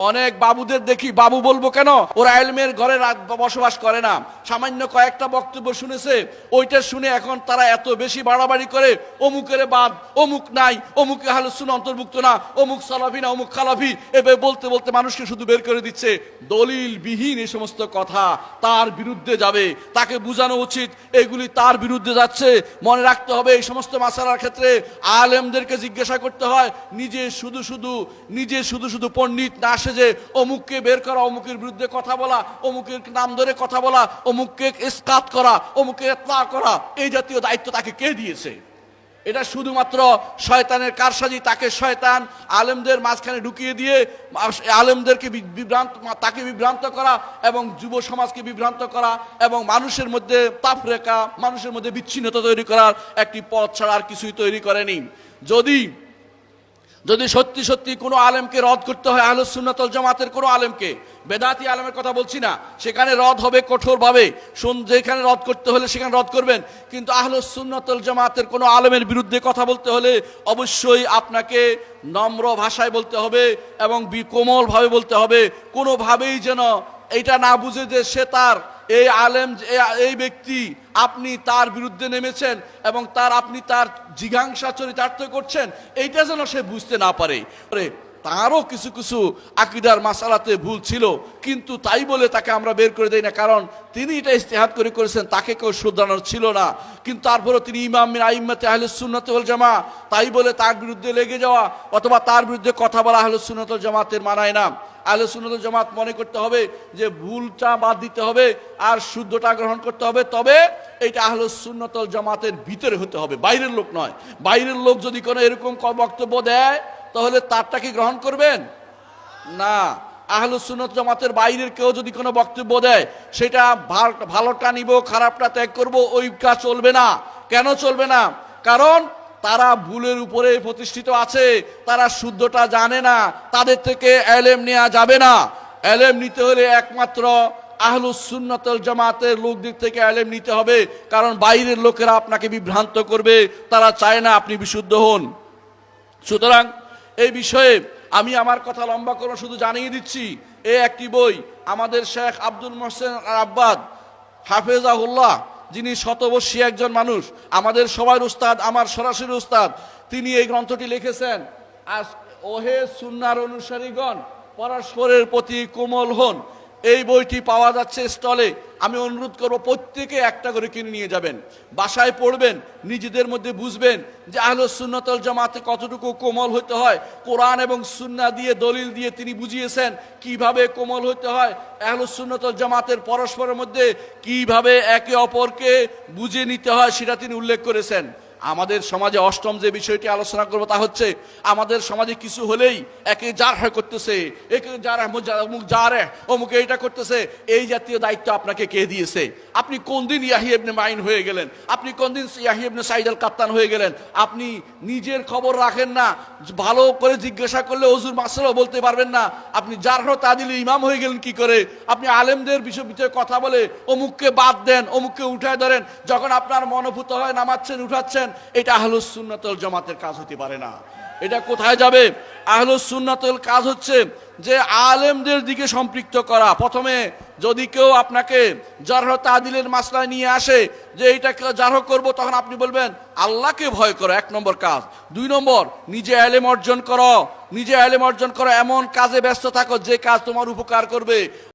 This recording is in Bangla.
অনেক বাবুদের দেখি, বাবু বলব কেন? ওরা এলমের ঘরে বসবাস করে না। সামান্য কয়েকটা বক্তব্য শুনেছে। ওইটা শুনে এখন তারা এত বেশি বাড়াবাড়ি করে, অমুকের বাদ, অমুক নাই, অমুক হালুসুন অন্তর্ভুক্ত না, অমুক সালাফি না, অমুক খালাফি। এভাবে বলতে বলতে মানুষকে শুধু বের করে দিচ্ছে। দলিল বিহীন এই সমস্ত কথা তার বিরুদ্ধে যাবে। তাকে বোঝানো উচিত, এগুলি তার বিরুদ্ধে যাচ্ছে। মনে রাখতে হবে, এই সমস্ত মাসালার ক্ষেত্রে আলেমদেরকে জিজ্ঞাসা করতে হয়, নিজে শুধু শুধু, নিজে শুধু শুধু পণ্ডিত না সেজে অমুককে বের করা, অমুকের বিরুদ্ধে কথা বলা, অমুকের নাম ধরে কথা বলা, অমুককে ইস্কাত করা অমুকে এতলা করা, এই জাতীয় দায়িত্ব তাকে কে দিয়েছে? এটা শুধুমাত্র শয়তানের কারসাজি, তাকে শয়তান আলেমদের মাঝখানে ঢুকিয়ে দিয়ে আলেমদেরকে বিভ্রান্ত তাকে বিভ্রান্ত করা এবং যুব সমাজকে বিভ্রান্ত করা এবং মানুষের মধ্যে তাপ রেখা মানুষের মধ্যে বিচ্ছিন্নতা তৈরি করার একটি পথ ছাড়া আর কিছুই তৈরি করেনি। যদি যদি সত্যি সত্যি কোনো আলেমকে রদ করতে হয়, আহলুস সুন্নাতল জামাতের কোনো আলেমকে, বেদাতি আলেমের কথা বলছি না, সেখানে রদ হবে কঠোরভাবে। শুন, যেখানে রদ করতে হলে সেখানে রদ করবেন। কিন্তু আহলুস সুন্নাতল জামাতের কোনো আলেমের বিরুদ্ধে কথা বলতে হলে অবশ্যই আপনাকে নম্র ভাষায় বলতে হবে এবং কোমলভাবে বলতে হবে। কোনোভাবেই যেন এইটা না বুঝে যে সে তার এই আলেম, এই ব্যক্তি, আপনি তার বিরুদ্ধে নেমেছেন এবং তার, আপনি তার জিঘাংসা চরিতার্থ করছেন, এইটা যেন সে বুঝতে না পারে। তারও কিছু কিছু আকিদার মাসালাতে ভুল ছিল, কিন্তু তাই বলে তাকে আমরা বের করে দেই না, কারণ তিনি এটা ইস্তেহাত করে করেছেন, তাকে কেউ শুধরানোর ছিল না। কিন্তু তারপরে তিনি ইমাম আইম্মাতে আহলে সুন্নাতুল জামা তাই বলে তার বিরুদ্ধে লেগে যাওয়া অথবা তার বিরুদ্ধে কথা বলা আহলে সুন্নাতুল জামাতের মানায় না। আহলে সুন্নাতুল জামাত মনে করতে হবে যে ভুলটা বাদ দিতে হবে আর শুদ্ধটা গ্রহণ করতে হবে, তবে এটা আহলে সুন্নাতুল জামাতের ভিতরে হতে হবে, বাইরের লোক নয়। বাইরের লোক যদি কোনো এরকম বক্তব্য দেয় তাহলে তারটা কি গ্রহণ করবেন? না। আহলুস সুন্নত জামাতের বাইরের কেউ যদি কোনো বক্তব্য দেয়, সেটা ভাল- ভালোটা নিব, খারাপটা ত্যাগ করব, ওই কাজ চলবে না। কেন চলবে না? কারণ তারা ভুলের উপরে প্রতিষ্ঠিত আছে, তারা শুদ্ধটা জানে না, তাদের থেকে এলেম নেওয়া যাবে না। এলেম নিতে হলে একমাত্র আহলুস সুন্নতল জামাতের লোকদের থেকে এলেম নিতে হবে, কারণ বাইরের লোকেরা আপনাকে বিভ্রান্ত করবে, তারা চায় না আপনি বিশুদ্ধ হন। সুতরাং এই বিষয়ে আমি আমার কথা লম্বা করে শুধু জানিয়ে দিচ্ছি, এ একটি বই আমাদের শেখ আব্দুল মোহসেন আব্বাদ হাফেজাহুল্লাহ, যিনি শতবর্ষী একজন মানুষ, আমাদের সবার উস্তাদ, আমার সরাসরি উস্তাদ, তিনি এই গ্রন্থটি লিখেছেন। আজ ওহে সুন্নার অনুসারীগণ, পরস্পরের প্রতি কোমল হন। এই বইটি পাওয়া যাচ্ছে স্টলে। আমি অনুরোধ করব, প্রত্যেকে একটা করে কিনে নিয়ে যাবেন। বাসায় পড়বেন, নিজেদের মধ্যে বুঝবেন যে আহল সুন্নতল জামাতে কতটুকু কোমল হতে হয়। কোরআন এবং সুন্না দিয়ে দলিল দিয়ে তিনি বুঝিয়েছেন কীভাবে কোমল হতে হয়। আহল সুন্নতল জামাতের পরস্পরের মধ্যে কীভাবে একে অপরকে বুঝে নিতে হয় সেটা তিনি উল্লেখ করেছেন। আমাদের সমাজে অষ্টম যে বিষয়টি আলোচনা করব তা হচ্ছে, আমাদের সমাজে কিছু হলেই একে যার হ্যাঁ করতেছে, একে যার অমুক যার অমুক এটা করতেছে, এই জাতীয় দায়িত্ব আপনাকে কে দিয়েছে? আপনি কোন দিন ইয়াহিবনে মাইন হয়ে গেলেন? আপনি কোন দিন ইয়াহিবনে সাইদ আল কাত্তান হয়ে গেলেন? আপনি নিজের খবর রাখেন না, ভালো করে জিজ্ঞাসা করলে অজুর মাসালাও বলতে পারবেন না, আপনি যার হো তাদিল ইমাম হয়ে গেলেন কি করে? আপনি আলেমদের বিষয়ে কথা বলে অমুককে বাদ দেন, অমুককে উঠায় ধরেন, যখন আপনার মনোভূত হয় নামাচ্ছেন, উঠাচ্ছেন এটা আহলুস সুন্নাতুল জামাতের কাজ হতে পারে না। এটা কোথায় যাবে? আহলুস সুন্নাতুল কাজ হচ্ছে যে আলেমদের দিকে সম্পৃক্ত করা। প্রথমে যদি কেউ আপনাকে জারহ তাদিলের মাসলায় নিয়ে আসে, যে এইটাকে জারহ করব, তখন আপনি বলবেন, আল্লাহকে ভয় করো, এক নম্বর কাজ। দুই নম্বর, নিজে আলেম অর্জন করো। নিজে আলেম অর্জন করো, এমন কাজে ব্যস্ত থাকো যে কাজ তোমার উপকার করবে।